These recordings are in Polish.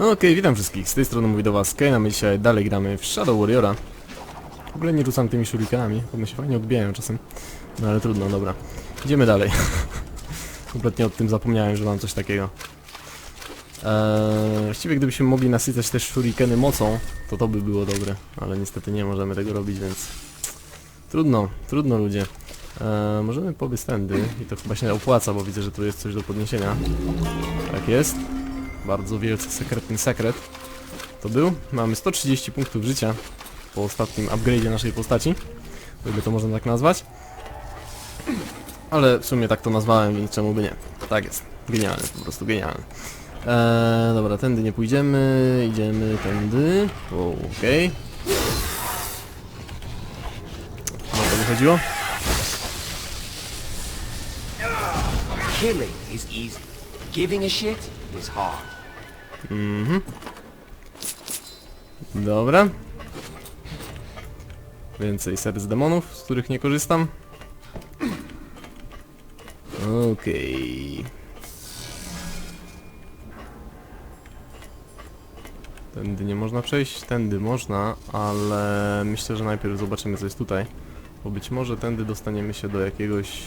No okej, witam wszystkich, z tej strony mówi do was Kane, a my dzisiaj dalej gramy w Shadow Warriora. W ogóle nie rzucam tymi shurikenami, one się fajnie odbijają czasem. No ale trudno, dobra. Idziemy dalej. Kompletnie o tym zapomniałem, że mam coś takiego. Eee, właściwie gdybyśmy mogli nasycać też shurikeny mocą, to to by było dobre. Ale niestety nie możemy tego robić, więc... Trudno, trudno ludzie. Eee, możemy pobiec tędy i to chyba się opłaca, bo widzę, że tu jest coś do podniesienia. Tak jest. Bardzo wielce sekretny sekret. To był. Mamy 130 punktów życia po ostatnim upgrade'zie naszej postaci. O to można tak nazwać. Ale w sumie tak to nazwałem, więc czemu by nie. Tak jest. Genialny, po prostu genialny. Eee, dobra, tędy nie pójdziemy, idziemy tędy. Okej. No to wychodziło? Killing is easy. Giving a shit is hard. Mhm. Dobra. Więcej serc demonów, z których nie korzystam. Okej. Tędy nie można przejść, tędy można, ale myślę, że najpierw zobaczymy co jest tutaj. Bo być może tędy dostaniemy się do jakiegoś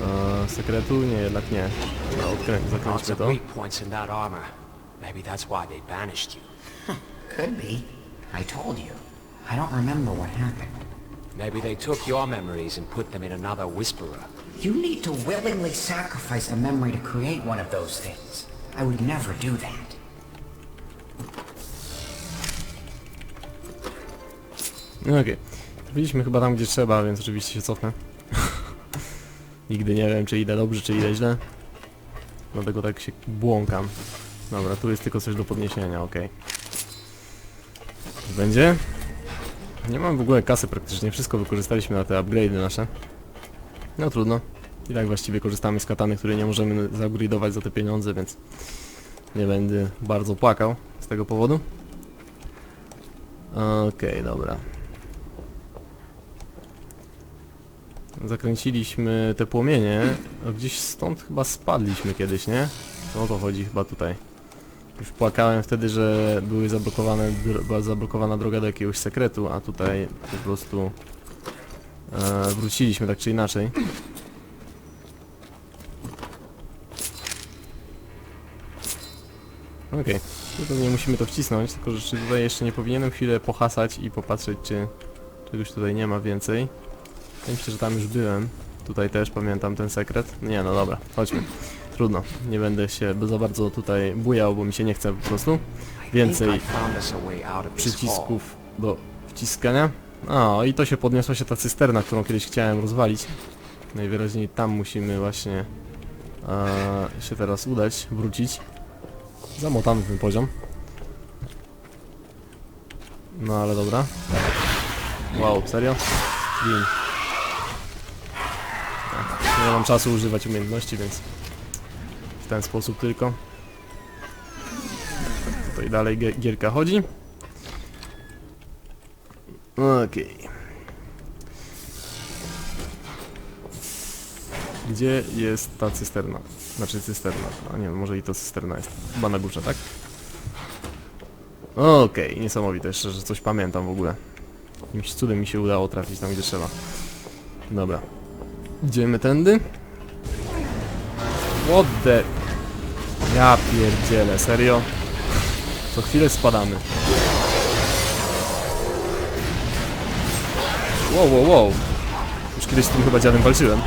e, sekretu? Nie, jednak nie. Dobra, odkrę- Lots zakręćmy of to. points in that armor. Maybe that's why they banished you. Could be. I told you. I don't remember what happened. Maybe they took your memories and put them in another Whisperer. You need to willingly sacrifice a memory to create one of those things. I would never do that. No okej. Byliśmy chyba tam, gdzie trzeba, więc oczywiście się cofnę. Nigdy nie wiem, czy idę dobrze, czy idę źle. Dlatego tak się błąkam. Dobra, tu jest tylko coś do podniesienia, okej. Będzie? Nie mam w ogóle kasy praktycznie, wszystko wykorzystaliśmy na te upgrade'y nasze. No trudno. I tak właściwie korzystamy z katany, której nie możemy zaupgrade'ować za te pieniądze, więc nie będę bardzo płakał z tego powodu. Okej, dobra. Zakręciliśmy te płomienie, a gdzieś stąd chyba spadliśmy kiedyś, nie? O to chodzi chyba tutaj. Już płakałem wtedy, że były zablokowane, była zablokowana droga do jakiegoś sekretu, a tutaj po prostu e, wróciliśmy tak czy inaczej. Okej, okay. nie musimy to wcisnąć, tylko że tutaj jeszcze nie powinienem chwilę pohasać i popatrzeć, czy czegoś tutaj nie ma więcej. Ja myślę, że tam już byłem. Tutaj też pamiętam ten sekret. Nie, no dobra, chodźmy. Trudno, nie będę się za bardzo tutaj bujał, bo mi się nie chce po prostu. Więcej przycisków do wciskania. O, i to się podniosła się ta cysterna, którą kiedyś chciałem rozwalić. Najwyraźniej tam musimy właśnie e, się teraz udać, wrócić. Zamotamy ten poziom. No ale dobra. Wow, serio? Nie mam czasu używać umiejętności, więc w ten sposób tylko. Tutaj dalej gie- gierka chodzi. Okej. Gdzie jest ta cysterna? Znaczy cysterna. A nie, może i to cysterna jest. Chyba na górze, tak? Okej, niesamowite jeszcze, że coś pamiętam w ogóle. Jakimś cudem mi się udało trafić tam, gdzie trzeba. Dobra. Idziemy tędy. What the... Ja pierdzielę, serio? Co chwilę spadamy. Wow, wow, wow. Już kiedyś z tym chyba dziadem walczyłem.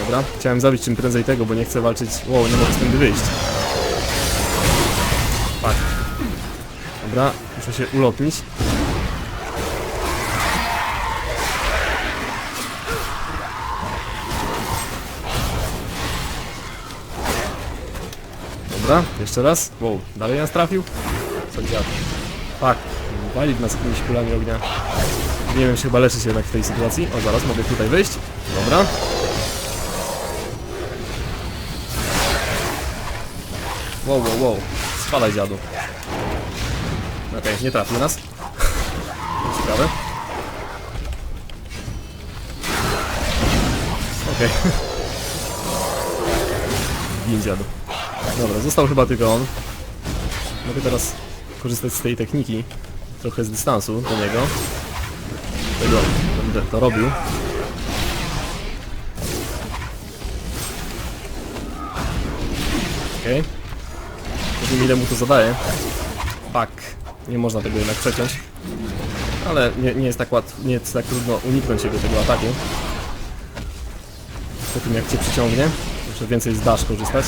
Dobra, chciałem zabić czym prędzej tego, bo nie chcę walczyć... Wow, nie mogę stąd wyjść. Tak. Dobra, muszę się ulotnić. Dobra, jeszcze raz. Wow, dalej nas trafił? Co dziad? Tak, wali nas jakimiś kulami ognia. Nie wiem, czy chyba się jednak w tej sytuacji. O, zaraz mogę tutaj wyjść. Dobra. Wow, wow, wow. Spadaj dziadu. Okej, nie trafił nas. Ciekawe. Okej. Gin dziadu. Dobra, został chyba tylko on. Mogę teraz korzystać z tej techniki trochę z dystansu do niego. Tego będę to robił. Okej. Nie wiem ile mu to zadaje. Tak. Nie można tego jednak przeciąć. Ale nie, nie jest tak łatwo, nie jest tak trudno uniknąć jego tego ataku. Po tym jak cię przyciągnie, muszę więcej z dash korzystać.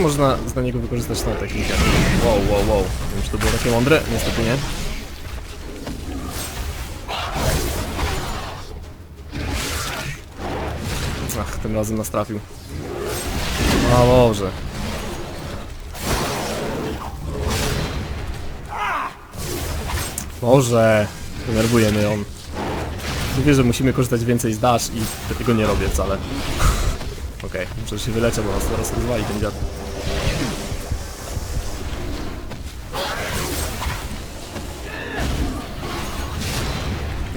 Czy można z niego wykorzystać tą technikę. Wow, wow, wow. Nie wiem, czy to było takie mądre? Niestety nie. Ach, tym razem nas trafił. O Boże. Boże, denerwuje mnie on. Mówię, że musimy korzystać więcej z dash i tego nie robię wcale. Okej, muszę się wyleczę, bo nas zaraz rozwali ten dziad.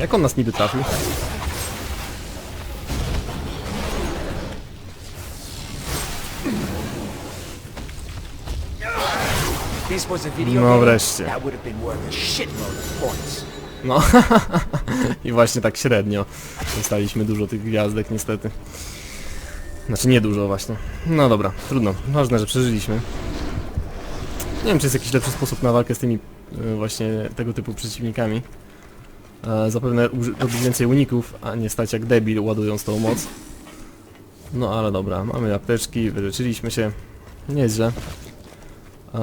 Jak on nas niby trafił? No wreszcie. No, i właśnie tak średnio. Dostaliśmy dużo tych gwiazdek niestety. Znaczy nie dużo właśnie. No dobra, trudno. Ważne, że przeżyliśmy. Nie wiem, czy jest jakiś lepszy sposób na walkę z tymi e, właśnie tego typu przeciwnikami. E, zapewne robić więcej uników, a nie stać jak debil ładując tą moc. No ale dobra, mamy apteczki, wyleczyliśmy się. Nieźle. Eee,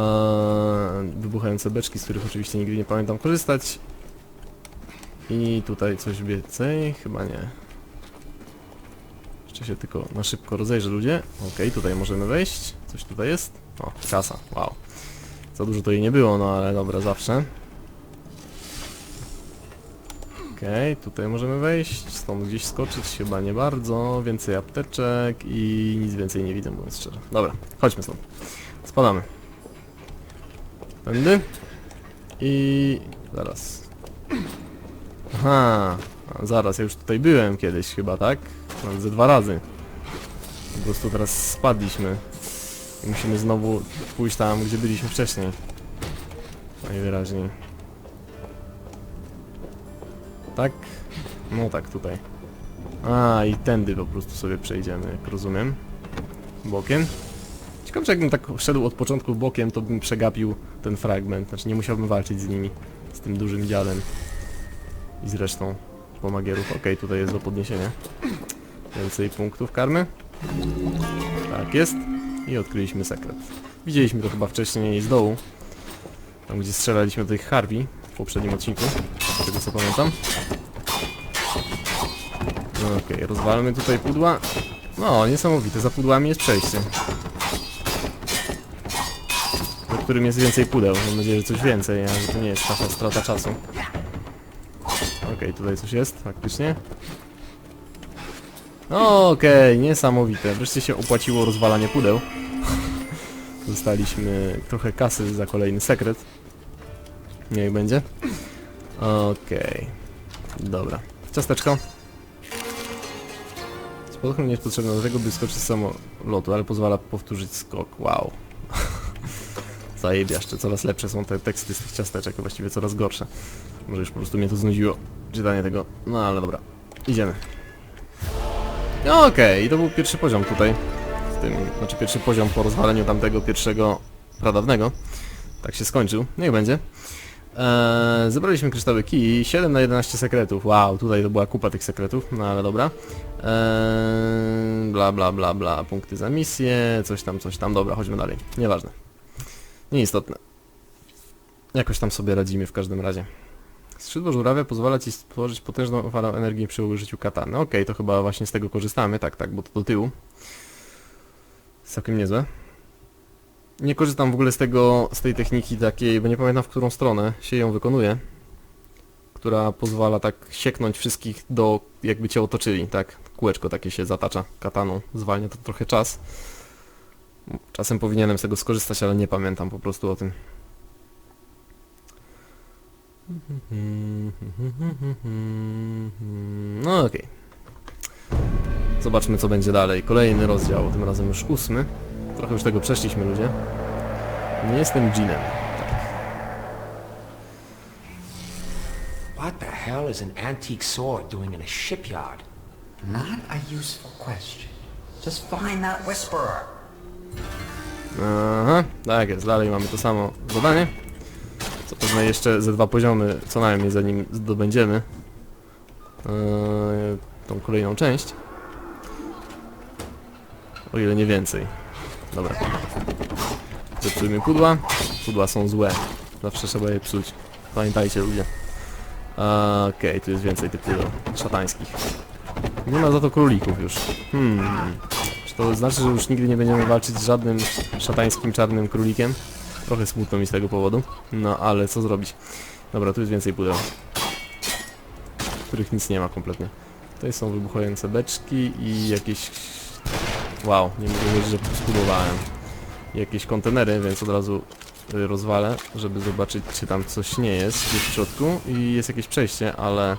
wybuchające beczki, z których oczywiście nigdy nie pamiętam korzystać. I tutaj coś więcej? Chyba nie. Jeszcze się tylko na szybko rozejrzę ludzie. Okej, tutaj możemy wejść. Coś tutaj jest. O, kasa, wow. Za dużo to jej nie było, no ale dobra, zawsze. Okej, tutaj możemy wejść, stąd gdzieś skoczyć, chyba nie bardzo. Więcej apteczek i nic więcej nie widzę, mówiąc szczerze. Dobra, chodźmy stąd. Spadamy. Tędy. I... zaraz. Aha, zaraz, ja już tutaj byłem kiedyś chyba, tak? Nawet ze dwa razy. Po prostu teraz spadliśmy. I musimy znowu pójść tam, gdzie byliśmy wcześniej. Najwyraźniej. Tak? No tak, tutaj. A, i tędy po prostu sobie przejdziemy, jak rozumiem. Bokiem. Ciekawe, czy jakbym tak szedł od początku bokiem, to bym przegapił ten fragment. Znaczy nie musiałbym walczyć z nimi. Z tym dużym dziadem. I z resztą pomagierów. Okej, tutaj jest do podniesienia. Więcej punktów karmy. Tak jest. I odkryliśmy sekret. Widzieliśmy to chyba wcześniej z dołu. Tam gdzie strzelaliśmy do tych Harvey w poprzednim odcinku. Z tego co pamiętam. Okej, rozwalmy tutaj pudła. No, niesamowite, za pudłami jest przejście. Do którym jest więcej pudeł. Mam nadzieję, że coś więcej, a że to nie jest strata czasu. Okej, tutaj coś jest, faktycznie. Okej, niesamowite. Wreszcie się opłaciło rozwalanie pudeł. Dostaliśmy trochę kasy za kolejny sekret. Niech będzie. Okej. Dobra. Ciasteczko. Spadochron nie jest potrzebny do tego, by skoczyć z samolotu, ale pozwala powtórzyć skok. Wow. Zajebiaszcze, coraz lepsze są te teksty z tych ciasteczek, a właściwie coraz gorsze. Może już po prostu mnie to znudziło, czytanie tego. No ale dobra, idziemy. Okej, i to był pierwszy poziom tutaj. W tym, znaczy pierwszy poziom po rozwaleniu tamtego pierwszego pradawnego. Tak się skończył, niech będzie. Eee, zebraliśmy kryształy kij, 7 na 11 sekretów. Wow, tutaj to była kupa tych sekretów, no ale dobra. Eee, bla bla bla bla, punkty za misję, coś tam, coś tam. Dobra, chodźmy dalej. Nieważne. Nieistotne. Jakoś tam sobie radzimy w każdym razie. Skrzydło żurawia pozwala ci stworzyć potężną falę energii przy użyciu katany. Okej, to chyba właśnie z tego korzystamy, tak, tak, bo to do tyłu. Całkiem niezłe. Nie korzystam w ogóle z tego, z tej techniki takiej, bo nie pamiętam w którą stronę się ją wykonuje. Która pozwala tak sieknąć wszystkich do, jakby cię otoczyli, tak? Kółeczko takie się zatacza kataną, zwalnia to trochę czas. Czasem powinienem z tego skorzystać, ale nie pamiętam po prostu o tym. No okej. Zobaczmy co będzie dalej. Kolejny rozdział, tym razem już ósmy. Trochę już tego przeszliśmy ludzie. Nie jestem dżinem. What the hell is an antique sword doing in a shipyard? Not a useful question. Just find that whisperer. Aha, tak jest, dalej mamy to samo zadanie. Co pewnie jeszcze ze dwa poziomy co najmniej zanim zdobędziemy eee, tą kolejną część. O ile nie więcej. Dobra. Zepsujmy pudła. Pudła są złe. Zawsze trzeba je psuć. Pamiętajcie ludzie. Okej, tu jest więcej tych pudeł szatańskich. Nie ma za to królików już. Hmm. Czy to znaczy, że już nigdy nie będziemy walczyć z żadnym szatańskim czarnym królikiem? Trochę smutno mi z tego powodu. No ale co zrobić? Dobra, tu jest więcej pudeł. W których nic nie ma kompletnie. Tutaj są wybuchające beczki i jakieś... Wow, nie mogę wiedzieć, że spudowałem. Jakieś kontenery, więc od razu y, rozwalę, żeby zobaczyć, czy tam coś nie jest w środku. I jest jakieś przejście, ale...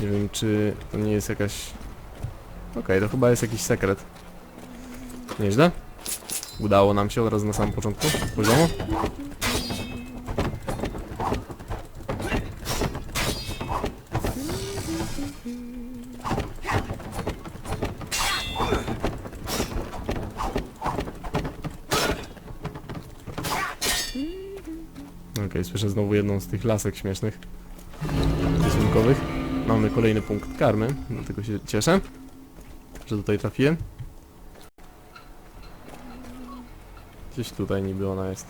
Nie wiem, czy to nie jest jakaś Okej, to chyba jest jakiś sekret. Nieźle. Udało nam się od razu na samym początku poziomu. Z tych lasek śmiesznych. Rysunkowych. Mamy kolejny punkt karmy, dlatego się cieszę że tutaj trafiłem. Gdzieś tutaj niby ona jest.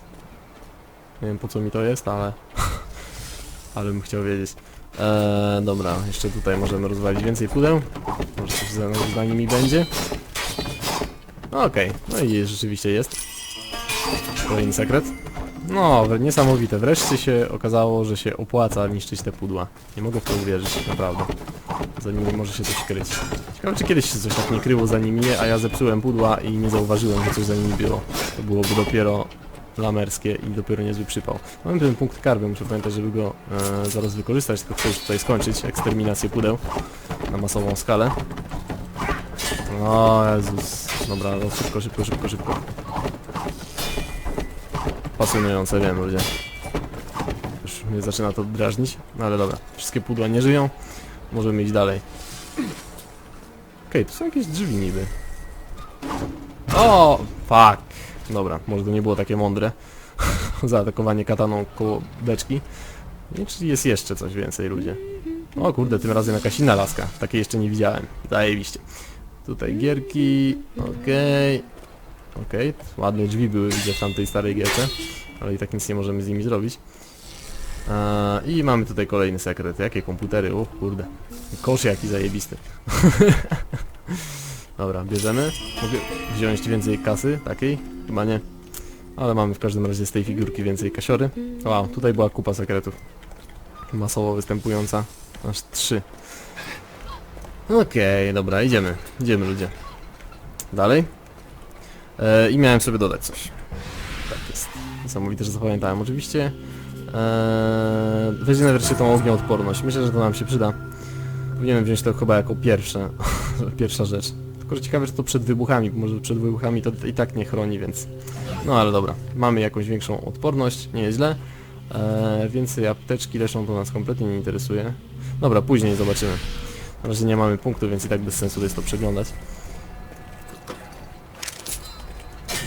Nie wiem po co mi to jest, ale... ale bym chciał wiedzieć. Eee, dobra, jeszcze tutaj możemy rozwalić więcej pudeł. Może coś za, za nimi będzie. Okej, no i rzeczywiście jest. Kolejny sekret. No, niesamowite. Wreszcie się okazało, że się opłaca niszczyć te pudła. Nie mogę w to uwierzyć, naprawdę. Za nimi może się coś kryć. Ciekawe, czy kiedyś się coś tak nie kryło za nimi, a ja zepsułem pudła i nie zauważyłem, że coś za nimi było. To byłoby dopiero lamerskie i dopiero niezły przypał. Mamy ten punkt karby, muszę pamiętać, żeby go e, zaraz wykorzystać, tylko chcę już tutaj skończyć eksterminację pudeł na masową skalę. O Jezus. Dobra, no szybko, szybko, szybko, szybko. Pasjonujące, wiem ludzie. Już mnie zaczyna to drażnić, no ale dobra. Wszystkie pudła nie żyją. Możemy iść dalej. Okej, tu są jakieś drzwi niby. O, fuck. Dobra, może to nie było takie mądre. Zaatakowanie kataną koło beczki. Nie, czy jest jeszcze coś więcej, ludzie? O kurde, tym razem jakaś inna laska. Takiej jeszcze nie widziałem. Zajebiście. Tutaj gierki. Okej. Okej, ładne drzwi były, widzę w tamtej starej gierce. Ale i tak nic nie możemy z nimi zrobić. Eee, I mamy tutaj kolejny sekret. Jakie komputery? O kurde. Kosz jaki zajebisty. Dobra, bierzemy. Mogę wziąć więcej kasy takiej? Chyba nie. Ale mamy w każdym razie z tej figurki więcej kasiory. Wow, tutaj była kupa sekretów. Masowo występująca. Aż trzy. Okej, dobra, idziemy. Idziemy ludzie. Dalej. E, I miałem sobie dodać coś. Tak jest. Niesamowite, że zapamiętałem. Oczywiście e, weźmiemy wreszcie tą ognioodporność. Myślę, że to nam się przyda. Powinienem wziąć to chyba jako pierwsze, pierwsza rzecz. Tylko, że ciekawe, że to przed wybuchami, może przed wybuchami to i tak nie chroni, więc... No ale dobra, mamy jakąś większą odporność, nie jest źle. E, więcej apteczki leczą, to nas kompletnie nie interesuje. Dobra, później zobaczymy. Na razie nie mamy punktu, więc i tak bez sensu jest to przeglądać.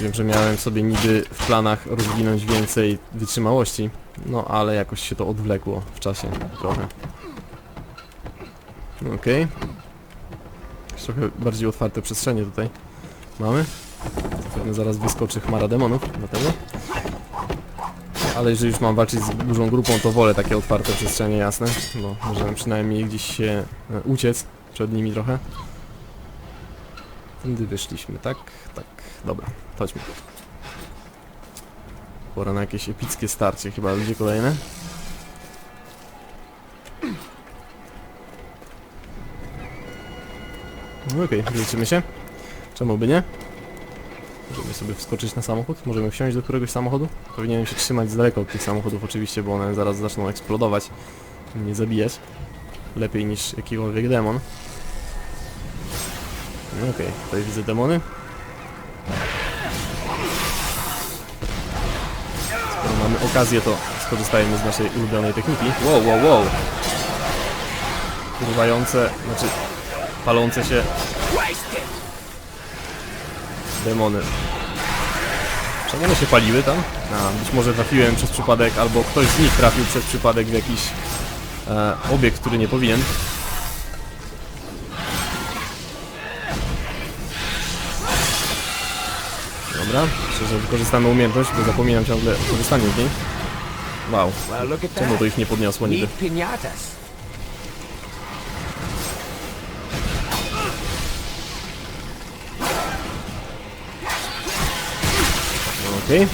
Wiem, że miałem sobie niby w planach rozwinąć więcej wytrzymałości, no ale jakoś się to odwlekło w czasie trochę. Okej. Jakieś Trochę bardziej otwarte przestrzenie tutaj mamy. Pewnie zaraz wyskoczy chmara demonów, dlatego. Ale jeżeli już mam walczyć z dużą grupą, to wolę takie otwarte przestrzenie, jasne. Bo możemy przynajmniej gdzieś się e, uciec przed nimi trochę. Tędy wyszliśmy, tak? Tak, dobra, chodźmy. Pora na jakieś epickie starcie chyba, ludzie kolejne. No Okej, okay, się. Czemu by nie? Możemy sobie wskoczyć na samochód, możemy wsiąść do któregoś samochodu. Powinienem się trzymać z daleka od tych samochodów oczywiście, bo one zaraz zaczną eksplodować. Nie zabijać. lepiej niż jakikolwiek demon. No Okej, tutaj widzę demony. Okazję, to skorzystajmy z naszej ulubionej techniki. Wow, wow, wow! Urwające, znaczy palące się demony. Czemu one się paliły tam? A, być może trafiłem przez przypadek, albo ktoś z nich trafił przez przypadek w jakiś e, obiekt, który nie powinien. Dobra, myślę, że wykorzystamy umiejętność, bo zapominam ciągle o korzystaniu z niej. Wow, czemu to ich nie podniosło pinatas. Okej.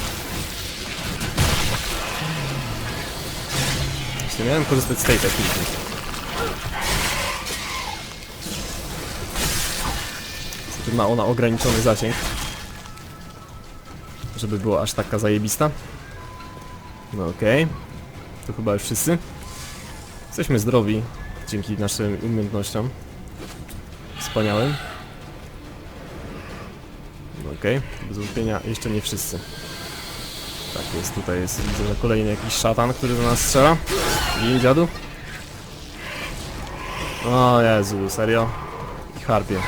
Właśnie miałem korzystać z tej techniki. Niestety ma ona ograniczony zasięg. Żeby była aż taka zajebista. No okej. To chyba już wszyscy. Jesteśmy zdrowi dzięki naszym umiejętnościom. Wspaniałym. No Okej, bez wątpienia jeszcze nie wszyscy. Tak jest, tutaj jest, widzę, że kolejny jakiś szatan, który do nas strzela. I dziadu. O Jezu, serio? I harpie,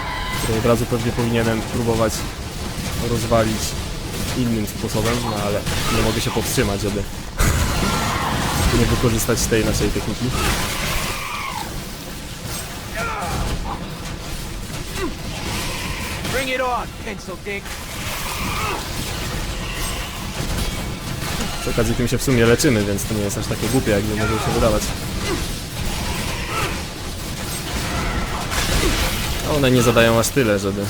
od razu pewnie powinienem próbować rozwalić innym sposobem, no ale nie mogę się powstrzymać, żeby nie wykorzystać tej naszej techniki. Bring it on, pencil dick. Przy okazji tym się w sumie leczymy, więc to nie jest aż takie głupie, jakby mogło się wydawać. One nie zadają aż tyle, żeby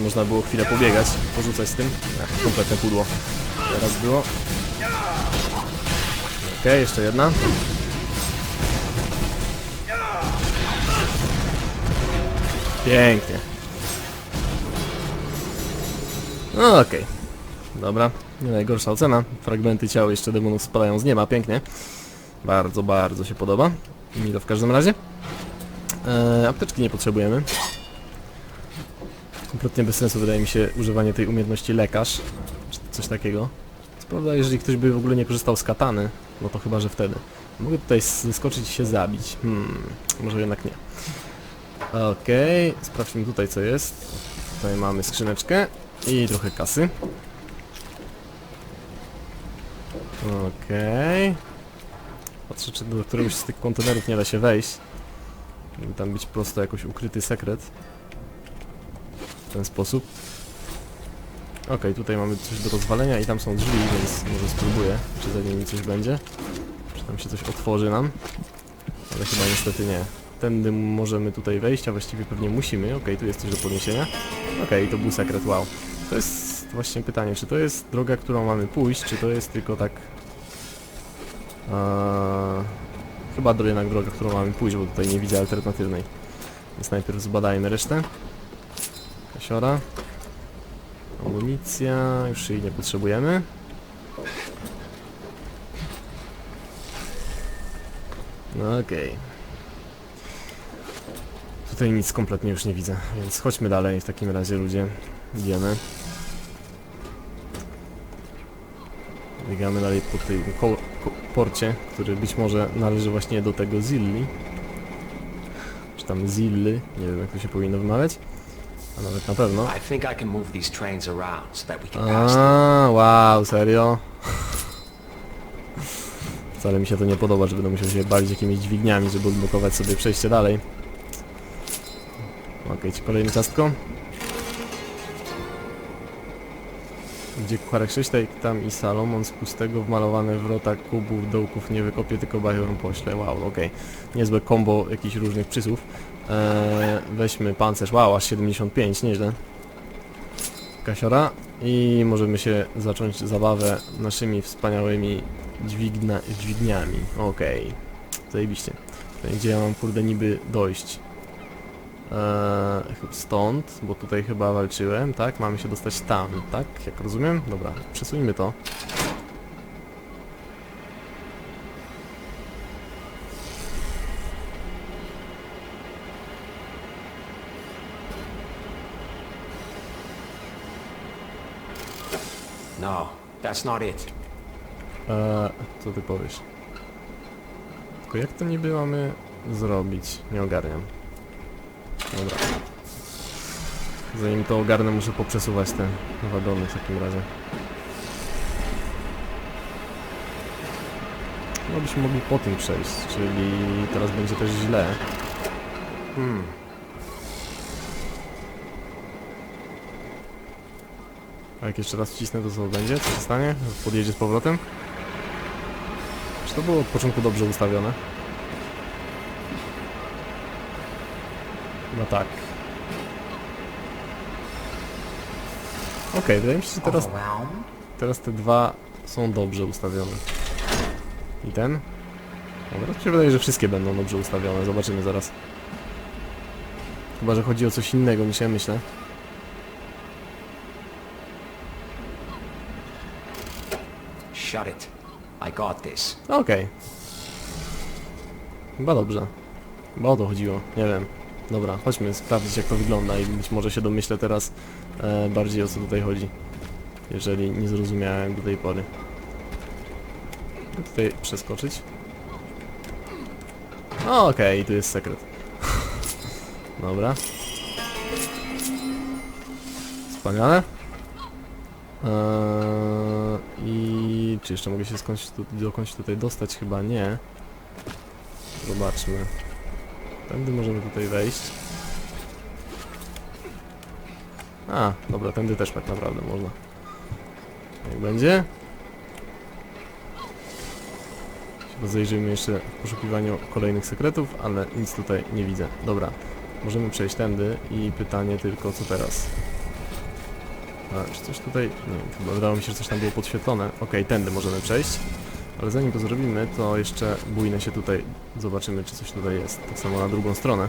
można było chwilę pobiegać, porzucać z tym. Ech, kompletne pudło. Teraz było. Okej, jeszcze jedna. Pięknie. No okej. Dobra, nie najgorsza ocena. Fragmenty ciał jeszcze demonów spadają z nieba, pięknie. Bardzo, bardzo się podoba. Mi to w każdym razie. Eee, apteczki nie potrzebujemy. Kompletnie bez sensu wydaje mi się używanie tej umiejętności lekarz, czy coś takiego. Co prawda, jeżeli ktoś by w ogóle nie korzystał z katany, no to chyba, że wtedy. Mogę tutaj zeskoczyć i się zabić. Hmm, może jednak nie. Okej, sprawdźmy tutaj co jest. Tutaj mamy skrzyneczkę i trochę kasy. Okej. Patrzę, czy do któregoś z tych kontenerów nie da się wejść. Tam być prosto jakoś ukryty sekret. W ten sposób. Okej, tutaj mamy coś do rozwalenia i tam są drzwi, więc może spróbuję, czy za nimi coś będzie. Czy tam się coś otworzy nam. Ale chyba niestety nie. Tędy możemy tutaj wejść, a właściwie pewnie musimy. Okej, tu jest coś do podniesienia. Okej, to był sekret, wow. To jest właśnie pytanie, czy to jest droga, którą mamy pójść, czy to jest tylko tak... Eee, chyba jednak droga, którą mamy pójść, bo tutaj nie widzę alternatywnej. Więc najpierw zbadajmy resztę. Kasiora. Amunicja, już jej nie potrzebujemy. No okej. Tutaj nic kompletnie już nie widzę, więc chodźmy dalej w takim razie ludzie. Idziemy. Biegamy dalej po tym ko ko porcie, który być może należy właśnie do tego Zilli. Czy tam Zilly, nie wiem jak to się powinno wymawiać. A nawet na pewno. I think I can move these trains around so that we can pass them. A, wow, serio? Wcale mi się to nie podoba, że będę musiał się bawić jakimiś dźwigniami, żeby odblokować sobie przejście dalej. Okej, ci kolejne ciastko. Gdzie kucharek 6, tak tam i Salomon z pustego wmalowane wrota kubów, dołków nie wykopie, tylko bajorą pośle. Wow, okej. Niezłe combo jakichś różnych przysłów. Eee, weźmy pancerz, wow, aż 75, nieźle. Kasiora i możemy się zacząć zabawę naszymi wspaniałymi dźwigna, dźwigniami. Okej, zajebiście. Tutaj, Gdzie ja mam kurde niby dojść? Eee, stąd, bo tutaj chyba walczyłem, tak? Mamy się dostać tam, tak? Jak rozumiem? Dobra, przesuńmy to. No, that's not it. Eee, co ty powiesz? Tylko jak to niby mamy zrobić? Nie ogarniam. Dobra. Zanim to ogarnę, muszę poprzesuwać te wagony w takim razie. No byśmy mogli po tym przejść, czyli teraz będzie też źle. Hmm. A jak jeszcze raz wcisnę, to co będzie? Co się stanie? Podjedzie z powrotem? Czy to było od początku dobrze ustawione? No tak. Okej, wydaje mi się, że teraz, teraz te dwa są dobrze ustawione. I ten? No teraz mi się wydaje, że wszystkie będą dobrze ustawione. Zobaczymy zaraz. Chyba, że chodzi o coś innego niż ja myślę. Shut it. I got Okej. Chyba dobrze. Chyba o to chodziło, nie wiem. Dobra, chodźmy sprawdzić jak to wygląda i być może się domyślę teraz e, bardziej o co tutaj chodzi. Jeżeli nie zrozumiałem do tej pory. Tutaj przeskoczyć. Okej, tu jest sekret. Dobra. Wspaniale. Eee, I czy jeszcze mogę się skądś tu, dokądś tutaj dostać? Chyba nie. Zobaczmy. Tędy możemy tutaj wejść. A, dobra, tędy też tak naprawdę można. Jak będzie? Chyba zajrzyjmy jeszcze w poszukiwaniu kolejnych sekretów, ale nic tutaj nie widzę. Dobra, możemy przejść tędy i pytanie tylko co teraz? A, czy coś tutaj... Nie, chyba wydawało mi się, że coś tam było podświetlone. Okej, tędy możemy przejść. Ale zanim to zrobimy, to jeszcze bójnę się tutaj. Zobaczymy, czy coś tutaj jest. Tak samo na drugą stronę.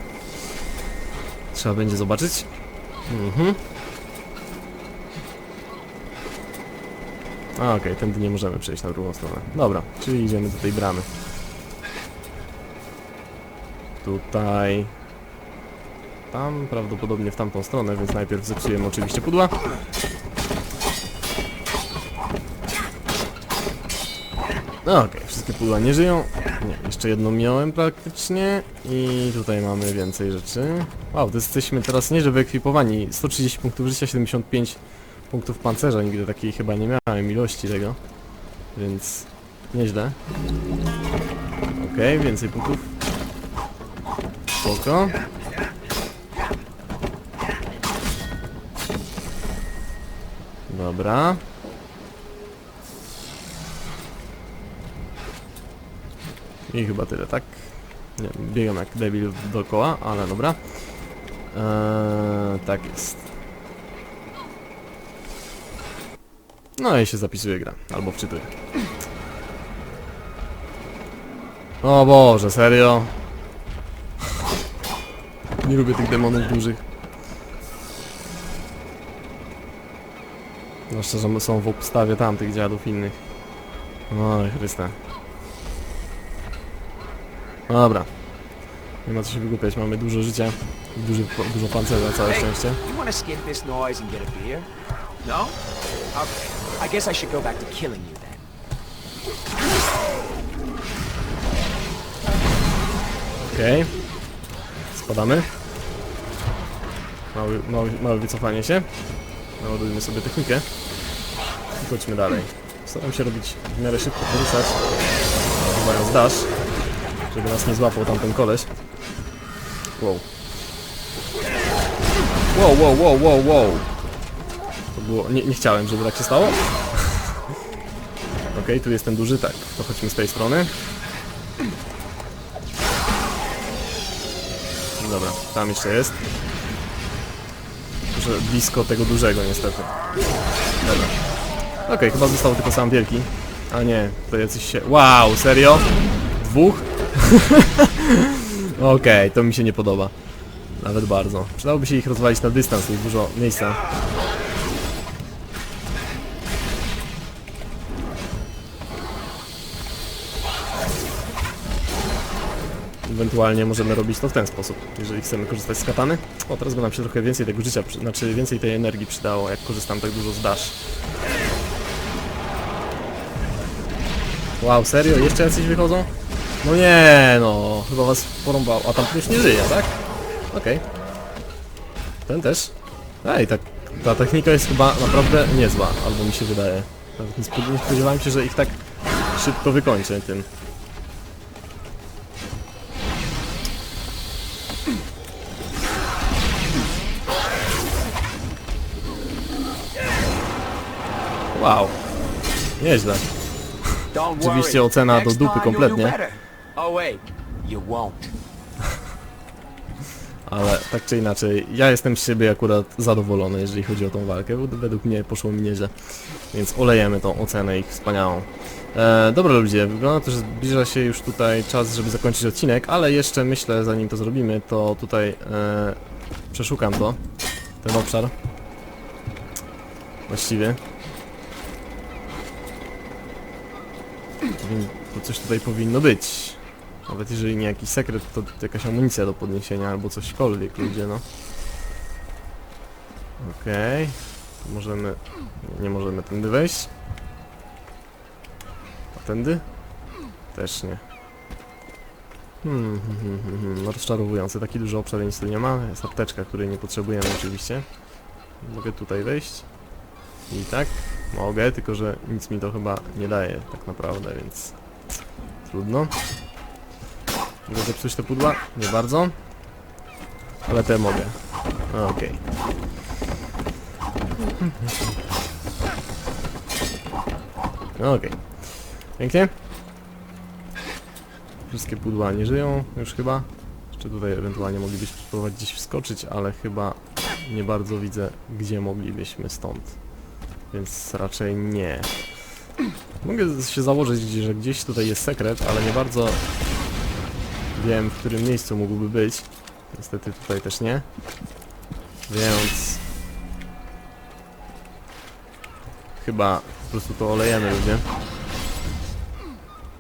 Trzeba będzie zobaczyć. Mhm. A, okej, tędy nie możemy przejść na drugą stronę. Dobra, czyli idziemy do tej bramy. Tutaj... Tam prawdopodobnie w tamtą stronę, więc najpierw zepsujemy oczywiście pudła. No okej, wszystkie pudła nie żyją. Nie, jeszcze jedną miałem praktycznie. I tutaj mamy więcej rzeczy. Wow, to jesteśmy teraz nie, że wyekwipowani. 130 punktów życia, 75 punktów pancerza. Nigdy takiej chyba nie miałem ilości tego. Więc nieźle. Okej, więcej punktów. Spoko. Dobra. I chyba tyle, tak? Nie, biegam jak debil dookoła, ale dobra. Eee, tak jest. No i się zapisuje gra, albo wczytuje. O Boże, serio? Nie lubię tych demonów dużych. Zwłaszcza, że są w obstawie tamtych dziadów innych. Oj, Chryste. No Dobra. Nie ma co się wygłupiać, mamy dużo życia. i Duży, dużo pancerza, całe szczęście. you want to skip this noise and get a beer? No? Okay. I guess I should go back to killing you then. Okej. Spadamy. Mały, mały, małe wycofanie się. Naładujmy sobie technikę. Chodźmy dalej. Staram się robić w miarę szybko poruszać. Używając dash. Żeby nas nie złapał tamten koleś. Wow. Wow, wow, wow, wow, wow. To było... Nie, nie chciałem, żeby tak się stało. Okej, tu jest ten duży, tak. To chodźmy z tej strony. Dobra, tam jeszcze jest. Że blisko tego dużego niestety. Dobra. Okej, chyba został tylko sam wielki. A nie, to jacyś się... Wow, serio? Dwóch? Okej, to mi się nie podoba. Nawet bardzo. Przydałoby się ich rozwalić na dystans, jest dużo miejsca. Ewentualnie możemy robić to w ten sposób, jeżeli chcemy korzystać z katany. O, teraz by nam się trochę więcej tego życia, znaczy więcej tej energii przydało, jak korzystam tak dużo z dash. Wow, serio? Jeszcze jacyś wychodzą? No nie, no, chyba was porąbał. A tam już nie żyje, tak? Okej. Ten też. Ej, tak, ta technika jest chyba naprawdę niezła, albo mi się wydaje. Spo- nie spodziewałem się, że ich tak szybko wykończę tym. Wow. Nieźle. Oczywiście ocena do dupy kompletnie. Oh. Ale tak czy inaczej, ja jestem z siebie akurat zadowolony, jeżeli chodzi o tą walkę. bo Według mnie poszło mi nieźle. Więc olejemy tą ocenę ich wspaniałą. E, dobra ludzie, wygląda to, że zbliża się już tutaj czas, żeby zakończyć odcinek, ale jeszcze myślę, zanim to zrobimy, to tutaj e, przeszukam to, ten obszar. Właściwie. To coś tutaj powinno być. Nawet jeżeli nie jakiś sekret, to jakaś amunicja do podniesienia albo cośkolwiek, ludzie, no. Okej. Tu Możemy... Nie możemy tędy wejść. A tędy? Też nie. Hmm, hmm, hmm, hmm, hmm. No rozczarowujące. Taki duży obszar nic tu nie ma. Jest apteczka, której nie potrzebujemy oczywiście. Mogę tutaj wejść. I tak. Mogę, tylko że nic mi to chyba nie daje tak naprawdę, więc... Trudno. Mogę zepsuć te pudła? Nie bardzo. Ale te mogę. Okej. Okej. Pięknie. Wszystkie pudła nie żyją już chyba. Jeszcze tutaj ewentualnie moglibyśmy spróbować gdzieś wskoczyć, ale chyba nie bardzo widzę, gdzie moglibyśmy stąd. Więc raczej nie. Mogę się założyć, że gdzieś tutaj jest sekret, ale nie bardzo Wiem, w którym miejscu mógłby być. Niestety tutaj też nie. Więc... Chyba po prostu to olejemy ludzie.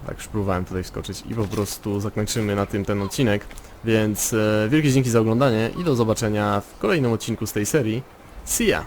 Tak, już próbowałem tutaj wskoczyć i po prostu zakończymy na tym ten odcinek. Więc e, wielkie dzięki za oglądanie i do zobaczenia w kolejnym odcinku z tej serii. See ya!